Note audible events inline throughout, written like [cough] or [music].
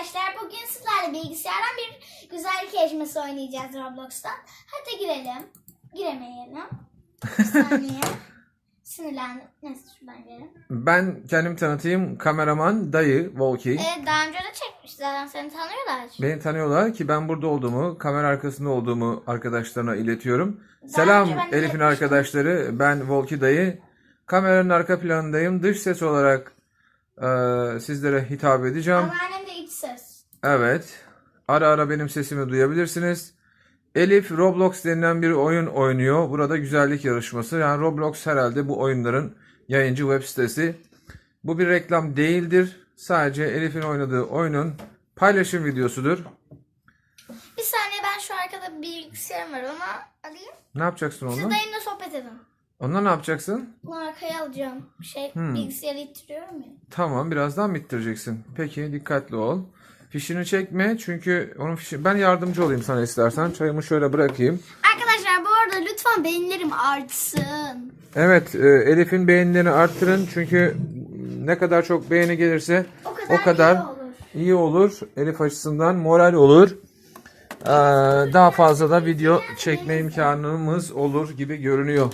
arkadaşlar bugün sizlerle bilgisayardan bir güzellik yarışması oynayacağız Roblox'tan. Hadi girelim. Giremeyelim. Bir [laughs] saniye. Sinirlendim. Neyse şuradan girelim. Ben kendim tanıtayım. Kameraman dayı Volki. Evet daha önce de çekmiş zaten seni tanıyorlar. Beni tanıyorlar ki ben burada olduğumu, kamera arkasında olduğumu arkadaşlarına iletiyorum. Daha Selam Elif'in arkadaşları. Ben Volki dayı. Kameranın arka planındayım. Dış ses olarak eee, sizlere hitap edeceğim. Ses. Evet. Ara ara benim sesimi duyabilirsiniz. Elif Roblox denilen bir oyun oynuyor. Burada güzellik yarışması. Yani Roblox herhalde bu oyunların yayıncı web sitesi. Bu bir reklam değildir. Sadece Elif'in oynadığı oyunun paylaşım videosudur. Bir saniye ben şu arkada bir bilgisayarım var ona alayım. Ne yapacaksın Siz onunla? dayımla sohbet edin. Onunla ne yapacaksın? Bunu arkaya alacağım. Şey Hmm. bilgisayarı ittiriyorum ya. Tamam, birazdan bitireceksin. Peki, dikkatli ol. Fişini çekme çünkü onun fişi... Ben yardımcı olayım sana istersen. Çayımı şöyle bırakayım. Arkadaşlar bu arada lütfen beğenilerim artsın. Evet, e, Elif'in beğenilerini arttırın çünkü ne kadar çok beğeni gelirse O kadar, o kadar iyi olur. iyi olur. Elif açısından moral olur. Ee, daha fazla da video çekme imkanımız olur gibi görünüyor.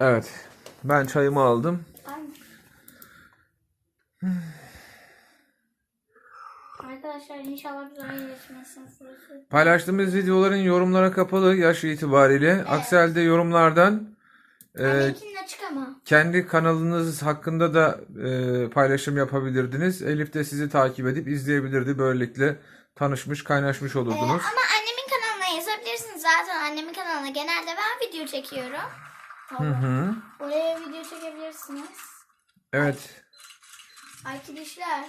Evet, ben çayımı aldım. Aynen. Arkadaşlar inşallah. Paylaştığımız videoların yorumlara kapalı yaş itibariyle. Aksi halde yorumlardan e, kendi kanalınız hakkında da e, paylaşım yapabilirdiniz. Elif de sizi takip edip izleyebilirdi. Böylelikle tanışmış, kaynaşmış Ee, olurdunuz. ama annemin kanalına yazabilirsiniz. Zaten annemin kanalına genelde ben video çekiyorum. Hı Tamam. hı. Oraya video çekebilirsiniz. Evet, Arkadaşlar.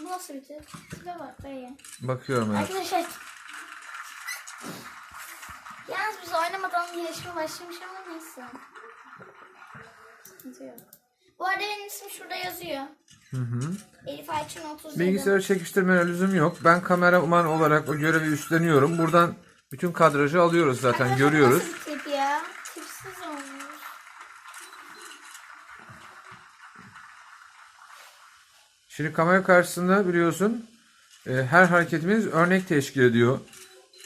Bu nasıl bir tip? Şurada bak beyin. bakıyorum evet. Arkadaşlar. Yalnız biz oynamadan yarışma başlamış ama neyse. Sıkıntı yok. Bu arada benim ismim şurada yazıyor. Hı hı. Elif Ayçin 37. Bilgisayarı çekiştirmene lüzum yok. Ben kameraman olarak o görevi üstleniyorum. Buradan bütün kadrajı alıyoruz zaten, Arkadaşlar, görüyoruz. Nasıl bir tip ya? Tipsiz olmuş. Şimdi kamera karşısında biliyorsun e, her hareketimiz örnek teşkil ediyor.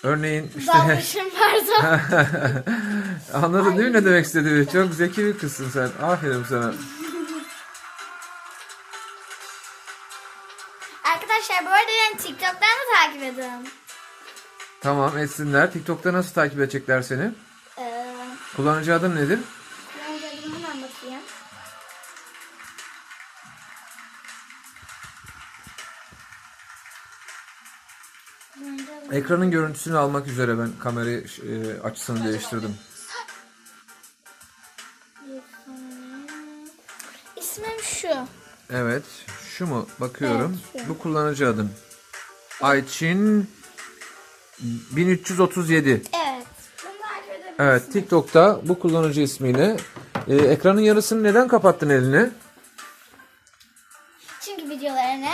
Örneğin işte Dalmışım pardon. [laughs] anladın değil mi ne demek istediğimi? Çok zeki bir kızsın sen. Aferin sana. Arkadaşlar bu arada yani TikTok'tan da takip edin. Tamam etsinler. TikTok'ta nasıl takip edecekler seni? Ee, Kullanıcı adın nedir? Ekranın görüntüsünü almak üzere ben kamerayı e, açısını değiştirdim. İsmim şu. Evet. Şu mu? Bakıyorum. Evet, şu. Bu kullanıcı adım. Ayçin 1337. Evet. Evet, TikTok'ta bu kullanıcı ismiyle e, ekranın yarısını neden kapattın eline? Çünkü videolarını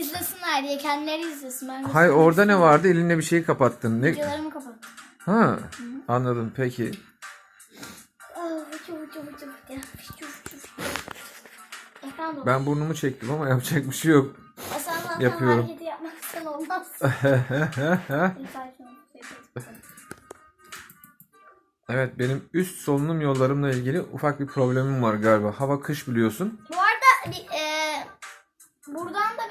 izlesinler diye kendileri izlesin. Ben Hay orada ne vardı? Elinle bir şeyi kapattın. Ne? Videolarımı kapattım. Ha, anladım. Peki. Ben burnumu çektim ama yapacak bir şey yok. Sen zaten yapıyorum. hareketi yapmaksan olmaz. [laughs] evet, benim üst solunum yollarımla ilgili ufak bir problemim var galiba. Hava kış biliyorsun. Bu arada e, buradan da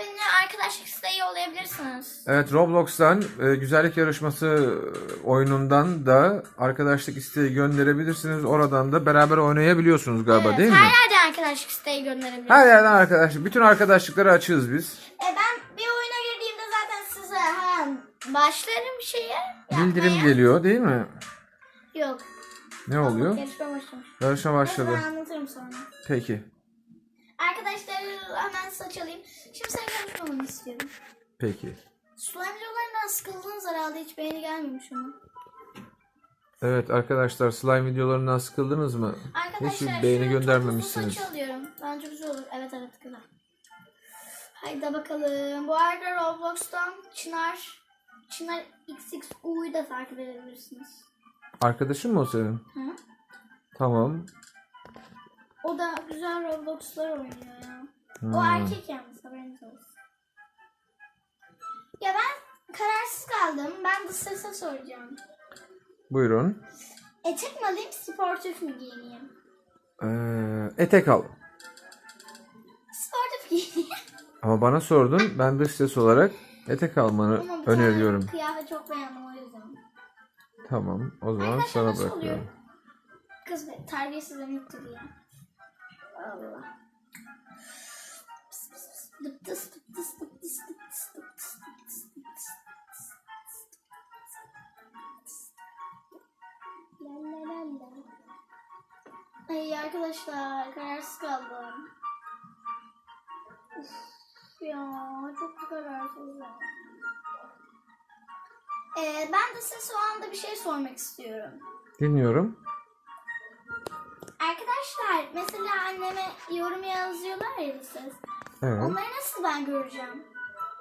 isteği yollayabilirsiniz. Evet, Roblox'tan e, güzellik yarışması e, oyunundan da arkadaşlık isteği gönderebilirsiniz. Oradan da beraber oynayabiliyorsunuz galiba Evet, değil mi? her yerden arkadaşlık isteği gönderebilirsiniz. Her yerden arkadaşlık. Bütün arkadaşlıkları açığız biz. E, ben bir oyuna girdiğimde zaten size hemen başlarım bir şeye. Bildirim yapmaya. geliyor değil mi? Yok. Ne oluyor? Yarışma başlamış. Yarışma başladı. Ben anlatırım sonra. Peki. Arkadaşlar hemen saç alayım. Şimdi sen konuşmamanı istiyorum. Peki. Slime videolarından sıkıldığınız herhalde hiç beğeni gelmemiş ama. Evet arkadaşlar slime videolarından sıkıldınız mı? Arkadaşlar Hiç beğeni şunu göndermemişsiniz. alıyorum. Bence güzel olur. Evet evet güzel. Haydi bakalım. Bu arada Roblox'tan Çınar Çınar XXU'yu da takip edebilirsiniz. Arkadaşın mı o senin? Hı? Tamam. O da güzel Roblox'lar oynuyor ya. Hmm. O erkek yalnız haberiniz olsun. kararsız kaldım. Ben de size soracağım. Buyurun. Etek mi alayım, sportif mi giyineyim? Ee, etek al. Sportif giyineyim. [laughs] Ama bana sordun. Ben dış ses olarak etek almanı bir öneriyorum. tane kıyafet çok beğendim o yüzden. Tamam. O zaman Arkadaşlar sana nasıl bırakıyorum. oluyor? Kız be, terbiyesiz emektir ya. Allah. Ya çok kararsızım. Ee, ben de size o anda bir şey sormak istiyorum. Dinliyorum. Arkadaşlar mesela anneme yorum yazıyorlar ya siz. Evet. Onları nasıl ben göreceğim?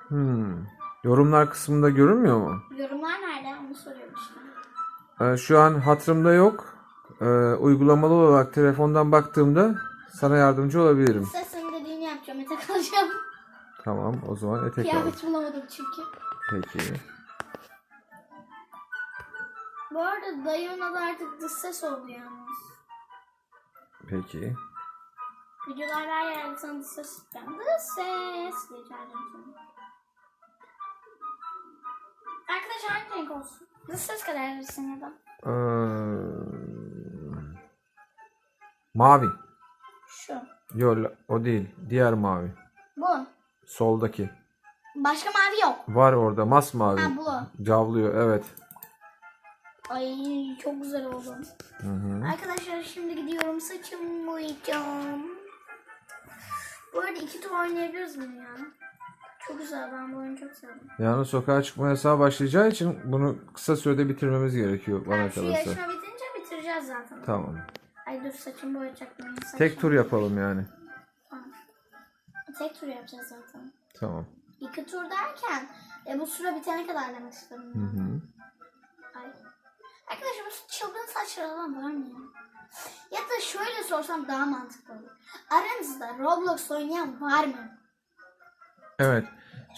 Hmm. Yorumlar kısmında görünmüyor mu? Yorumlar nerede? Onu soruyorum işte. Ee, şu an hatırımda yok. Ee, uygulamalı olarak telefondan baktığımda sana yardımcı olabilirim. Size senin dediğini yapacağım. Etek alacağım. Tamam. O zaman etek. Kıyafet bulamadım çünkü. Peki. Bu arada dayımın adı artık dış ses oldu yalnız. Peki. Videolarda her yerde sana dış ses. Dış ses diye çağıracağım seni. Arkadaşlar hangi renk olsun? Dış ses kadar verirsin ya da. Ee, mavi. Şu. Yok o değil. Diğer mavi. Bu. Soldaki. Başka mavi yok. Var orada masmavi. Ha bu. Cavlıyor evet. Ay çok güzel oldu. Hı hı. Arkadaşlar şimdi gidiyorum saçımı boyayacağım. Bu arada iki tur oynayabiliriz mi ya? Çok güzel ben bu oyunu çok sevdim. Yani sokağa çıkma yasağı başlayacağı için bunu kısa sürede bitirmemiz gerekiyor bana Yani şu kalırsa. yarışma bitince bitireceğiz zaten. Tamam. Ay dur saçımı boyayacaktım. Saçım. Tek tur yapalım yani. Tek tur yapacağız zaten. Tamam. İki tur derken e, bu süre bitene kadar demek Hı istedim. hı. Ay. Arkadaşlar bu çılgın saçlar olan var mı ya? Ya da şöyle sorsam daha mantıklı olur. Aranızda Roblox oynayan var mı? Evet.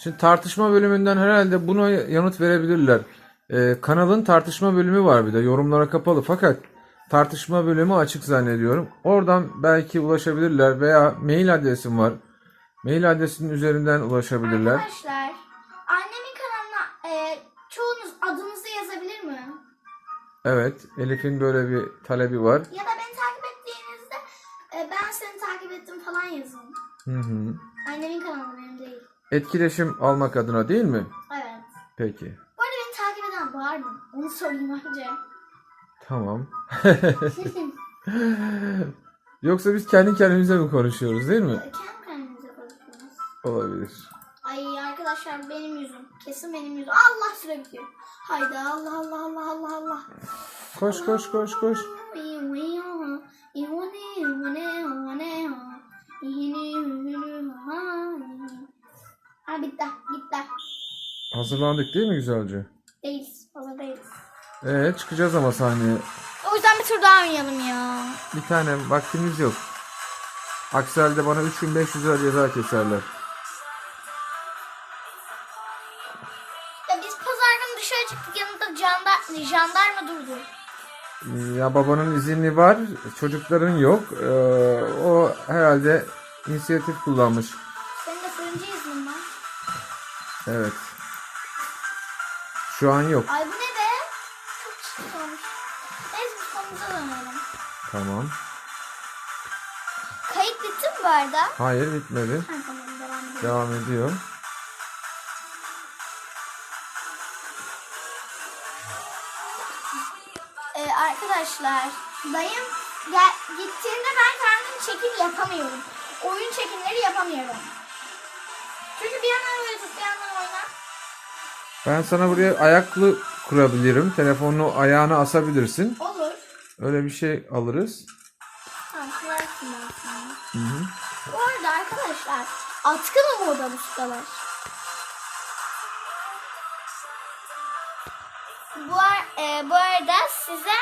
Şimdi tartışma bölümünden herhalde buna yanıt verebilirler. Ee, kanalın tartışma bölümü var bir de yorumlara kapalı fakat tartışma bölümü açık zannediyorum. Oradan belki ulaşabilirler veya mail adresim var. Mail adresinin üzerinden ulaşabilirler. Arkadaşlar annemin kanalına e, çoğunuz adınızı yazabilir mi? Evet, Elif'in böyle bir talebi var. Ya da beni takip ettiğinizde e, ben seni takip ettim falan yazın. Hı hı. Annemin kanalı benim değil. Etkileşim almak adına değil mi? Evet. Peki. Bu arada beni takip eden var mı? Onu sorayım önce. Tamam. [laughs] [laughs] Yoksa biz kendi kendimize mi konuşuyoruz değil mi? Kendi. Olabilir. Ay arkadaşlar benim yüzüm. Kesin benim yüzüm. Allah süre bitiyor. Haydi Allah Allah Allah Allah Allah. Koş koş koş koş. Ha bitti bitti. Hazırlandık değil mi güzelce? Değiliz. Hazır değiliz. Ee çıkacağız ama sahneye. O yüzden bir tur daha oynayalım ya. Bir tane vaktimiz yok. Aksi halde bana 3500 lira ceza keserler. Ya babanın izinli var, çocukların yok. Ee, o herhalde inisiyatif kullanmış. Senin de fırıncı iznin var. Evet. Şu an yok. Ay bu ne be? Çok çirkin olmuş. Neyse biz konumuza dönelim. Tamam. Kayıt bitti mi bu arada? Ha Hayır bitmedi. tamam devam edelim. Devam ediyor. Ee, arkadaşlar dayım gel, gittiğinde ben kendim çekim yapamıyorum. Oyun çekimleri yapamıyorum. Çünkü bir yandan böyle tut bir yandan oyna. Ben sana buraya ayaklı kurabilirim. Telefonunu ayağına asabilirsin. Olur. Öyle bir şey alırız. Tamam kurarsın ben sana. Hı hı. Bu arada arkadaşlar atkı mı moda bu sıralar? Bu, e, bu arada size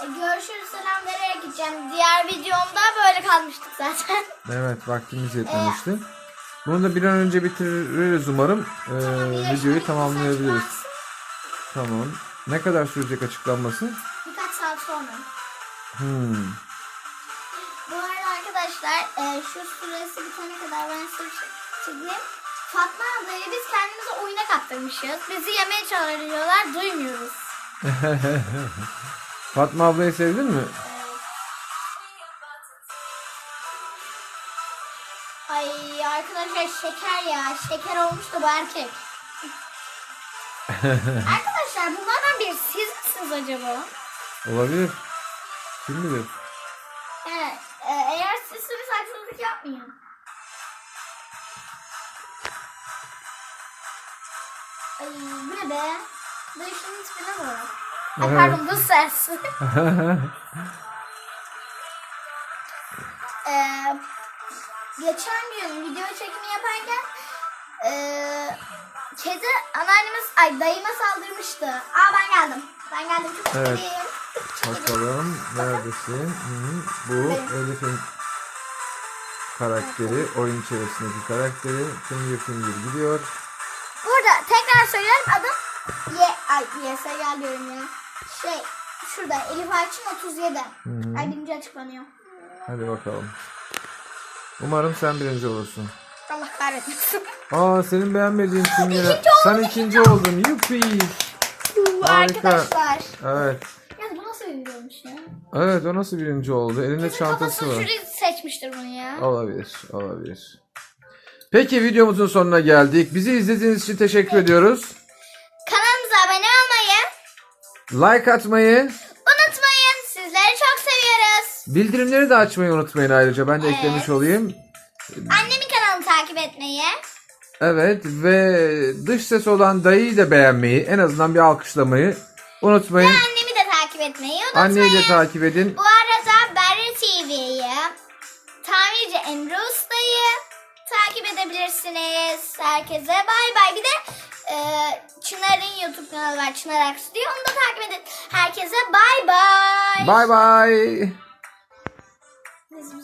e, görüşürüz selam vererek gideceğim. Diğer videomda böyle kalmıştık zaten. [laughs] Evet vaktimiz yetmemişti. Bunu da bir an önce bitiririz umarım. Ee, videoyu tamamlayabiliriz. Tamam. Ne kadar sürecek açıklanması? Birkaç saat sonra. Hmm. Bu arada arkadaşlar e, şu süresi bitene kadar ben size çizeyim. Fatma ablayla biz kendimizi oyuna kaptırmışız. Bizi yemeye çağırıyorlar, duymuyoruz. [laughs] Fatma ablayı sevdin mi? Ay arkadaşlar şeker ya. Şeker olmuş da bu erkek. [laughs] arkadaşlar bunlardan biri siz misiniz acaba? Olabilir. Kim bilir? Evet. eğer sizsiniz haksızlık yapmayın. Ay bu ne be? Dışının tipine bak. [laughs] Ay Evet. pardon bu ses. [laughs] Ee, geçen gün video çekimi yaparken ee, kedi anneannemiz ay dayıma saldırmıştı. Aa ben geldim. Ben geldim. Çok Evet. Bakalım neredesin? Hı hı. Bu Elif'in karakteri, oyun içerisindeki karakteri. Finger Finger gidiyor. Burada tekrar söylüyorum adım Ye ay YSG diyorum ya. Şey şurada Elif Ayçin 37. hı. Ay birinci açıklanıyor. Hadi bakalım. Umarım sen birinci olursun. Allah kahretmesin. Aa senin beğenmediğin Finger'e. İkinci oldum, Sen ikinci oldun. Yuppi. Harika. Arkadaşlar. Evet. Ya bu nasıl videoymuş ya? Evet o nasıl birinci oldu? Elinde Kesin çantası kafasını var. jüri seçmiştir bunu ya. Olabilir, olabilir. Peki videomuzun sonuna geldik. Bizi izlediğiniz için teşekkür ediyoruz. Kanalımıza abone olmayı Like atmayı, unutmayın. Sizleri çok seviyoruz. bildirimleri de açmayı unutmayın ayrıca. Ben de Evet. eklemiş olayım. Annemin kanalını takip etmeyi. Evet ve dış ses olan dayıyı da beğenmeyi, en azından bir alkışlamayı unutmayın. Annemi de takip etmeyi unutmayın. Anneyi de takip edin. Bu arada Berre TV'yi, Tamirci Emre Usta'yı takip edebilirsiniz. Herkese bay bay. Bir de e, Çınar'ın YouTube kanalı var. Çınar Aksu diye. Onu da takip edin. Herkese bay bay. Bye bye.